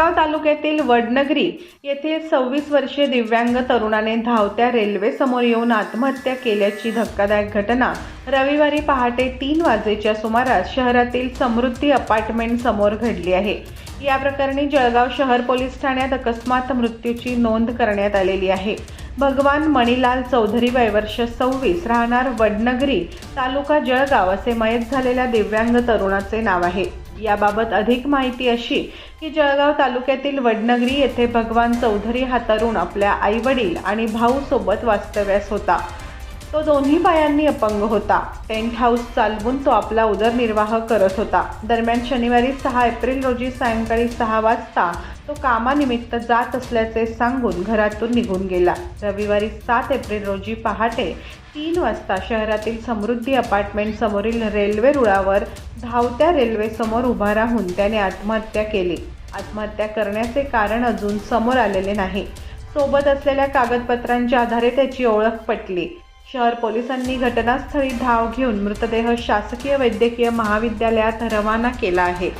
जळगाव तालुक्यातील वडनगरी येथील सव्वीस वर्षीय दिव्यांग तरुणाने धावत्या रेल्वे समोर येऊन आत्महत्या केल्याची धक्कादायक घटना रविवारी पहाटे तीन वाजेच्या सुमारास शहरातील समृद्धी अपार्टमेंट समोर घडली आहे. या प्रकरणी जळगाव शहर पोलीस ठाण्यात अकस्मात मृत्यूची नोंद करण्यात आलेली आहे. भगवान मणिलाल चौधरी वयवर्ष सव्वीस राहणार वडनगरी तालुका जळगाव असे मयत झालेल्या दिव्यांग तरुणाचे नाव आहे. याबाबत अधिक माहिती अशी की जळगाव तालुक्यातील वडनगरी येथे भगवान चौधरी हा तरुण आपल्या आईवडील आणि भाऊसोबत वास्तव्यास होता. तो दोन्ही पायांनी अपंग होता. टेंट हाऊस चालवून तो आपला उदरनिर्वाह करत होता. दरम्यान शनिवारी सहा एप्रिल रोजी सायंकाळी सहा वाजता तो कामानिमित्त जात असल्याचे सांगून घरातून निघून गेला. रविवारी सात एप्रिल रोजी पहाटे तीन वाजता शहरातील समृद्धी अपार्टमेंट समोरील रेल्वे रुळावर धावत्या रेल्वेसमोर उभा राहून त्याने आत्महत्या केली. आत्महत्या करण्याचे कारण अजून समोर आलेले नाही. सोबत असलेल्या कागदपत्रांच्या आधारे त्याची ओळख पटली. शहर पोलिसांनी घटनास्थळी धाव घेऊन मृतदेह शासकीय वैद्यकीय महाविद्यालयात रवाना केला आहे.